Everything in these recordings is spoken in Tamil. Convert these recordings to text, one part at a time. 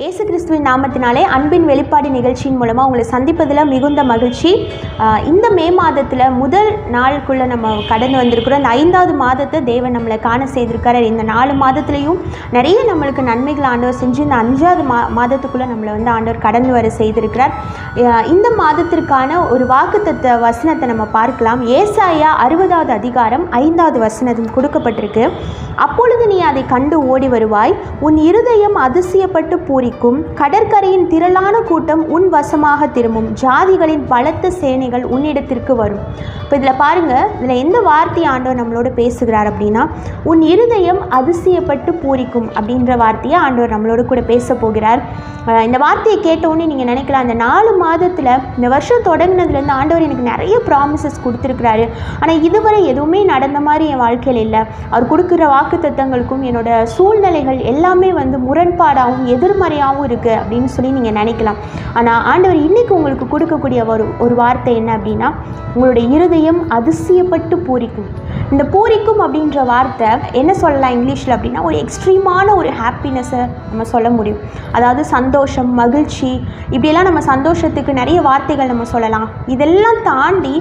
இயேசு கிறிஸ்துவின் நாமத்தினாலே அன்பின் வெளிப்பாடு நிகழ்ச்சியின் மூலமாக உங்களை சந்திப்பதில் மிகுந்த மகிழ்ச்சி. இந்த மே மாதத்தில் முதல் நாளுக்குள்ளே நம்ம கடந்து வந்திருக்கிறோம். இந்த ஐந்தாவது மாதத்தை தேவன் நம்மளை காண செய்திருக்காரு. இந்த நாலு மாதத்துலேயும் நிறைய நம்மளுக்கு நன்மைகள் ஆண்டவர் செஞ்சு இந்த அஞ்சாவது மா மாதத்துக்குள்ளே நம்மளை வந்து ஆண்டவர் கடந்து வர செய்திருக்கிறார். இந்த மாதத்திற்கான ஒரு வாக்குத்த வசனத்தை நம்ம பார்க்கலாம். ஏசாயா அறுபதாவது அதிகாரம் ஐந்தாவது வசனம் கொடுக்கப்பட்டிருக்கு. அப்பொழுது நீ அதை கண்டு ஓடி வருவாய். உன் இருதயம் அதிசயப்பட்டு பூரி பூரிக்கும் கடற்கரையின் திரளான கூட்டம் உன் வசமாக திரும்பும். ஜாதிகளின் பலத்த சேனைகள் உன்னிடத்திற்கு வரும். இப்போ இதில் பாருங்கள் இதில் எந்த வார்த்தை ஆண்டவர் நம்மளோட பேசுகிறார் அப்படின்னா உன் இருதயம் அதிசயப்பட்டு பூரிக்கும் அப்படின்ற வார்த்தையை ஆண்டவர் நம்மளோட கூட பேச போகிறார். இந்த வார்த்தையை கேட்டோன்னே நீங்கள் நினைக்கலாம் அந்த நாலு மாதத்தில் இந்த வருஷம் தொடங்கினதுலேருந்து ஆண்டவர் எனக்கு நிறைய ப்ராமிசஸ் கொடுத்துருக்கிறாரு. ஆனால் இதுவரை எதுவுமே நடந்த மாதிரி என் வாழ்க்கையில் இல்லை. அவர் கொடுக்குற வாக்கு தத்தங்களுக்கும் என்னோட சூழ்நிலைகள் எல்லாமே வந்து முரண்பாடாகவும் நேர்மறையாகவும் இருக்குது அப்படின்னு சொல்லி நீங்கள் நினைக்கலாம். ஆனால் ஆண்டவர் இன்னைக்கு உங்களுக்கு கொடுக்கக்கூடிய ஒரு ஒரு வார்த்தை என்ன அப்படின்னா உங்களுடைய இருதயம் அதிசயப்பட்டு பூரிக்கும். இந்த பூரிக்கும் அப்படின்ற வார்த்தை என்ன சொல்லலாம் இங்கிலீஷில் அப்படின்னா ஒரு எக்ஸ்ட்ரீமான ஒரு ஹாப்பினஸை நம்ம சொல்ல முடியும். அதாவது சந்தோஷம் மகிழ்ச்சி இப்படியெல்லாம் நம்ம சந்தோஷத்துக்கு நிறைய வார்த்தைகள் நம்ம சொல்லலாம். இதெல்லாம் தாண்டி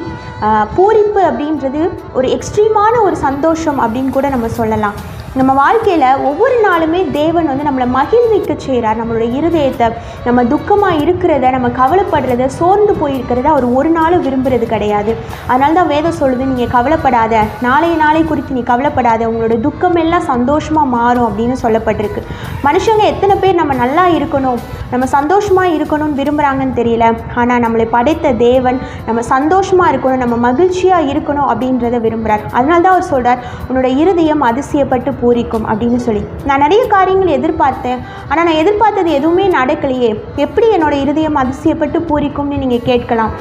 ஆஹ், பூரிப்பு அப்படின்றது ஒரு எக்ஸ்ட்ரீமான ஒரு சந்தோஷம் அப்படின்னு கூட நம்ம சொல்லலாம். நம்ம வாழ்க்கையில் ஒவ்வொரு நாளுமே தேவன் வந்து நம்மளை மகிழ்விக்க செய்கிறார் நம்மளோட இருதயத்தை நம்ம துக்கமாக இருக்கிறத நம்ம கவலைப்படுறத சோர்ந்து போயிருக்கிறத அவர் ஒரு நாளும் விரும்புகிறது கிடையாது. அதனால தான் வேதம் சொல்லுது நீங்கள் கவலைப்படாத. நாளைய நாளை குறித்து நீ கவலைப்படாத. உங்களோட துக்கம் எல்லாம் சந்தோஷமாக மாறும் அப்படின்னு சொல்லப்பட்டிருக்கு. மனுஷங்க எத்தனை பேர் நம்ம நல்லா இருக்கணும் நம்ம சந்தோஷமாக இருக்கணும்னு விரும்புகிறாங்கன்னு தெரியல. ஆனால் நம்மளை படைத்த தேவன் நம்ம சந்தோஷமாக இருக்கணும் நம்ம மகிழ்ச்சியாக இருக்கணும் அப்படின்றத விரும்புகிறார் அதனால தான் அவர் சொல்கிறார் உன்னோட இருதயம் அதிசயப்பட்டு பூரிக்கும் அப்படின்னு சொல்லி. நான் நிறைய காரியங்கள் எதிர்பார்த்தேன். ஆனால் நான் எதிர்பார்த்தது எதுவுமே நடக்கலையே. எப்படி என்னோட இருதயம் அதிசயப்பட்டு பூரிக்கும்னு நீங்கள் கேட்கலாம்.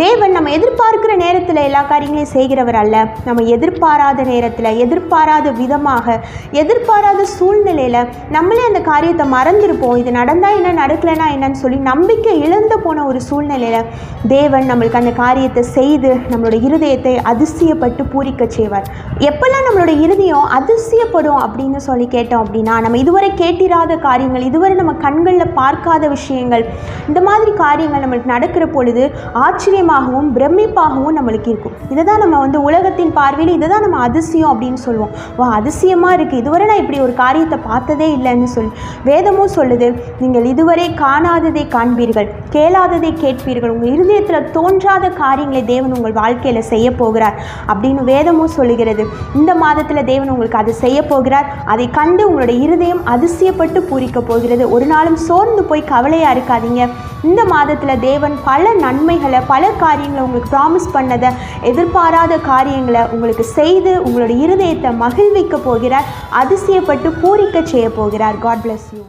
தேவன் நம்ம எதிர்பார்க்கிற நேரத்தில் எல்லா காரியங்களையும் செய்கிறவர் அல்ல. நம்ம எதிர்பாராத நேரத்தில் எதிர்பாராத விதமாக எதிர்பாராத சூழ்நிலையில் நம்மளே அந்த காரியத்தை மறந்துருப்போம். இது நடந்தால் என்ன நடக்கலைன்னா என்னன்னு சொல்லி நம்பிக்கை இழந்து போன ஒரு சூழ்நிலையில் தேவன் நம்மளுக்கு அந்த காரியத்தை செய்து நம்மளோட இருதயத்தை அதிசயப்பட்டு பூரிக்க செய்வார். எப்பெல்லாம் நம்மளோட இருதயம் அதிசயப்படும் அப்படின்னு சொல்லி கேட்டோம் அப்படின்னா நம்ம இதுவரை கேட்டிராத காரியங்கள் இதுவரை நம்ம கண்களில் பார்க்காத விஷயங்கள் இந்த மாதிரி காரியங்கள் நம்மளுக்கு நடக்கிற பொழுது ஆச்சரியம் ஆச்சரியமாகவும் பிரமிப்பாகவும் நம்மளுக்கு இருக்கும். இதை தான் நம்ம வந்து உலகத்தின் பார்வையில் இதை தான் நம்ம அதிசயம் அப்படின்னு சொல்லுவோம். வா அதிசயமாக இருக்குது இதுவரை நான் இப்படி ஒரு காரியத்தை பார்த்ததே இல்லைன்னு சொல்லி வேதமும் சொல்லுது நீங்கள் இதுவரை காணாததை காண்பீர்கள் கேளாததை கேட்பீர்கள். உங்கள் இருதயத்தில் தோன்றாத காரியங்களை தேவன் உங்கள் வாழ்க்கையில் செய்ய போகிறார் அப்படின்னு வேதமும் சொல்லுகிறது. இந்த மாதத்தில் தேவன் உங்களுக்கு அதை செய்ய போகிறார். அதை கண்டு உங்களுடைய இருதயம் அதிசயப்பட்டு பூரிக்க போகிறது. ஒரு நாளும் சோர்ந்து போய் கவலையாக இருக்காதீங்க. இந்த மாதத்தில் தேவன் பல நன்மைகளை பல காரியங்களை உங்களுக்கு ப்ராமிஸ் பண்ணதை எதிர்பாராத காரியங்களை உங்களுக்கு செய்து உங்களுடைய இருதயத்தை மகிழ்விக்க போகிறார் அதிசயப்பட்டு பூரிக்க செய்ய போகிறார். God bless you